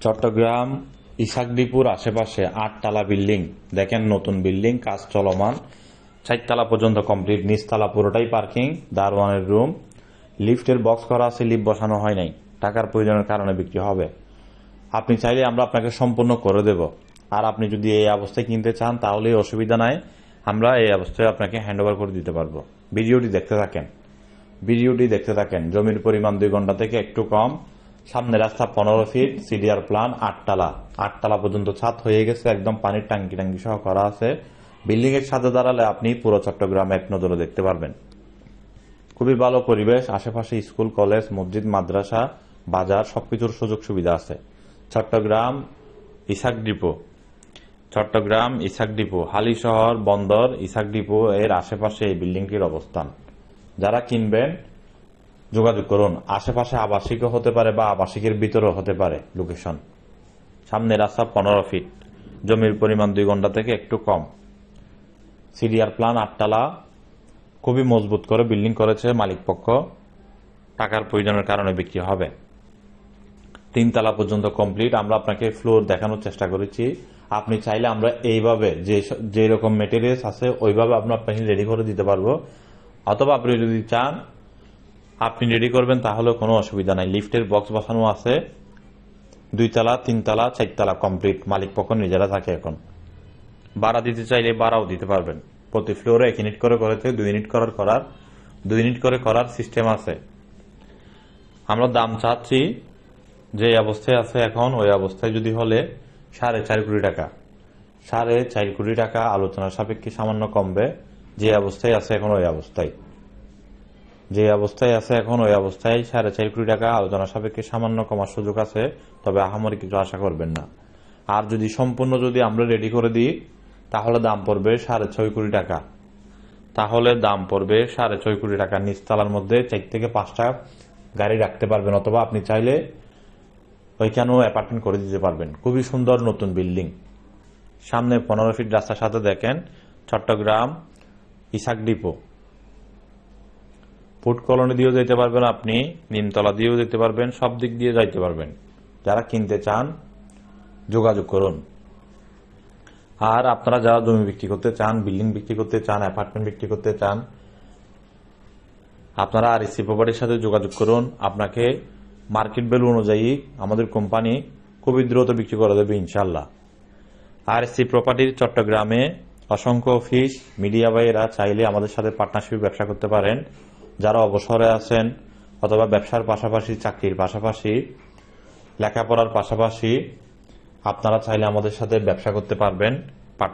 চট্টগ্রাম ইসাকদীপুর আশেপাশে আটতলা বিল্ডিং। দেখেন নতুন বিল্ডিং, কাজ চলমান। চারতলা পর্যন্ত কমপ্লিট, নিচতলা পুরোটাই পার্কিং দারওয়ানের রুম। লিফটের বক্স করা আছে, লিফট বসানো হয় নাই। টাকার প্রয়োজনের কারণে বিক্রি হবে। আপনি চাইলে আমরা আপনাকে সম্পূর্ণ করে দেব। আর আপনি যদি এই অবস্থায় কিনতে চান, তাহলে অসুবিধা নাই। আমরা এই অবস্থায় আপনাকে হ্যান্ড ওভার করে দিতে পারব। ভিডিওটি দেখতে থাকেন। ভিডিওটি দেখতে থাকেন। জমির পরিমাণ দুই ঘণ্টা থেকে একটু কম। সামনে রাস্তা পনেরো ফিট সিডিআর প্লান আটতলা। আটতলা পর্যন্ত ছাদ হয়ে গেছে, একদম পানির টাঙ্কি টাঙ্কি সহ করা আছে। বিল্ডিং এর সাথে দাঁড়ালে আপনি পুরো চট্টগ্রাম এক নজরে দেখতে পারবেন। খুবই ভালো পরিবেশ, আশেপাশে স্কুল, কলেজ, মসজিদ, মাদ্রাসা, বাজার, সবকিছুর সুযোগ সুবিধা আছে। Chattogram Ishaq depot. Chattogram Ishaq depot, Halishahar, বন্দর, ইসাক ডিপো এর আশেপাশে এই বিল্ডিংটির অবস্থান। যারা কিনবেন যোগাযোগ করুন। আশেপাশে আবাসিকও হতে পারে বা আবাসিকের ভিতরেও হতে পারে লোকেশন। সামনে রাস্তা পনেরো ফিট। জমির পরিমাণ দুই ঘণ্টা থেকে একটু কম। CDR plan আটতলা। খুবই মজবুত করে বিল্ডিং করেছে মালিক পক্ষ। টাকার প্রয়োজনের কারণে বিক্রি হবে। তিনতলা পর্যন্ত কমপ্লিট। আমরা আপনাকে ফ্লোর দেখানোর চেষ্টা করেছি। আপনি চাইলে আমরা এইভাবে যে যে রকম মেটেরিয়ালস আছে, ওইভাবে আমরা আপনাকে রেডি করে দিতে পারব। অথবা আপনি যদি চান আপনি রেডি করবেন তাহলে কোনো অসুবিধা নাই। লিফটের বক্স বসানো আছে। দুইতলা, তিনতলা, চারতলা কমপ্লিট মালিক পক্ষ নিজেরা থাকে এখন। ভাড়া দিতে চাইলে ভাড়াও দিতে পারবেন। প্রতি ফ্লোরে এক ইউনিট করে করেছে দুই ইউনিট করার করার, দুই ইউনিট করে করার সিস্টেম আছে। আমরা দাম চাচ্ছি, যে অবস্থায় আছে এখন, ওই অবস্থায় যদি হলে সাড়ে চার কোটি টাকা। সাড়ে চার কোটি টাকা আলোচনা সাপেক্ষে সামান্য কমবে। যে অবস্থায় আছে এখন ওই অবস্থায়। যে অবস্থায় আছে এখন, ওই অবস্থায় সাড়ে চার কোটি টাকা আলোচনা সাপেক্ষে সামান্য কমার সুযোগ আছে, তবে আহামরি কিছু আশা করবেন না। আর যদি সম্পূর্ণ যদি আমরা রেডি করে দিই, তাহলে দাম পড়বে সাড়ে ছয় কোটি টাকা। তাহলে দাম পড়বে সাড়ে ছয় কোটি টাকা নিচতলার মধ্যে চার থেকে পাঁচটা গাড়ি রাখতে পারবেন, অথবা আপনি চাইলে ওইখানেও অ্যাপার্টমেন্ট করে দিতে পারবেন। খুবই সুন্দর নতুন বিল্ডিং সামনে পনেরো ফিট রাস্তার সাথে দেখেন Chattogram Isaq depot food colony দিয়েও যেতে পারবেন আপনি, নিমতলা দিয়েও যেতে পারবেন, সব দিক দিয়ে যাইতে পারবেন। যারা কিনতে চান, যোগাযোগ করুন। আর আপনারা যারা জমি বিক্রি করতে চান, বিল্ডিং বিক্রি করতে চান, অ্যাপার্টমেন্ট বিক্রি করতে চান, আপনারা আর এসি প্রপার্টির সাথে যোগাযোগ করুন। আপনাকে মার্কেট ভ্যালু অনুযায়ী আমাদের কোম্পানি খুবই দ্রুত বিক্রি করে দেবে ইনশাল্লাহ আর এসি প্রপার্টির চট্টগ্রামে অসংখ্য অফিস, মিডিয়া ভাইয়েরা চাইলে আমাদের সাথে পার্টনারশিপ ব্যবসা করতে পারেন। যারা অবসরে আছেন অথবা ব্যবসার পাশাপাশি চাকরির পাশাপাশি, লেখাপড়ার পাশাপাশি, আপনারা চাইলে আমাদের সাথে ব্যবসা করতে পারবেন।